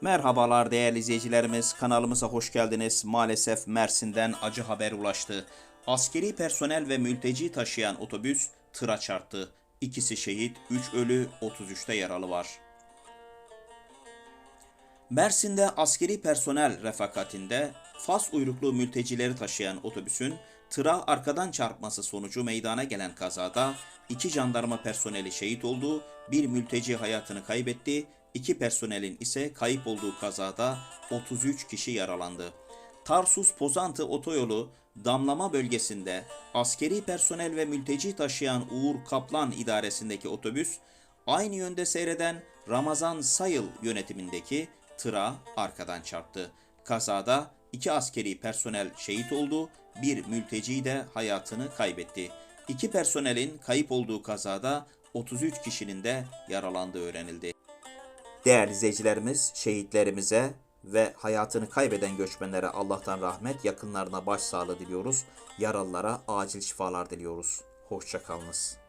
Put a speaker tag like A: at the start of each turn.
A: Merhabalar değerli izleyicilerimiz. Kanalımıza hoş geldiniz. Maalesef Mersin'den acı haber ulaştı. Askeri personel ve mülteci taşıyan otobüs tıra çarptı. İkisi şehit, 3 ölü, 33'te yaralı var. Mersin'de askeri personel refakatinde Fas uyruklu mültecileri taşıyan otobüsün tıra arkadan çarpması sonucu meydana gelen kazada iki jandarma personeli şehit oldu, bir mülteci hayatını kaybetti, iki personelin ise kayıp olduğu kazada 33 kişi yaralandı. Tarsus-Pozantı otoyolu damlama bölgesinde askeri personel ve mülteci taşıyan Uğur Kaplan idaresindeki otobüs aynı yönde seyreden Ramazan Sayıl yönetimindeki tıra arkadan çarptı. Kazada iki askeri personel şehit oldu, bir mülteci de hayatını kaybetti. İki personelin kayıp olduğu kazada 33 kişinin de yaralandığı öğrenildi. Değerli izleyicilerimiz, şehitlerimize ve hayatını kaybeden göçmenlere Allah'tan rahmet, yakınlarına başsağlığı diliyoruz. Yaralılara acil şifalar diliyoruz. Hoşçakalınız.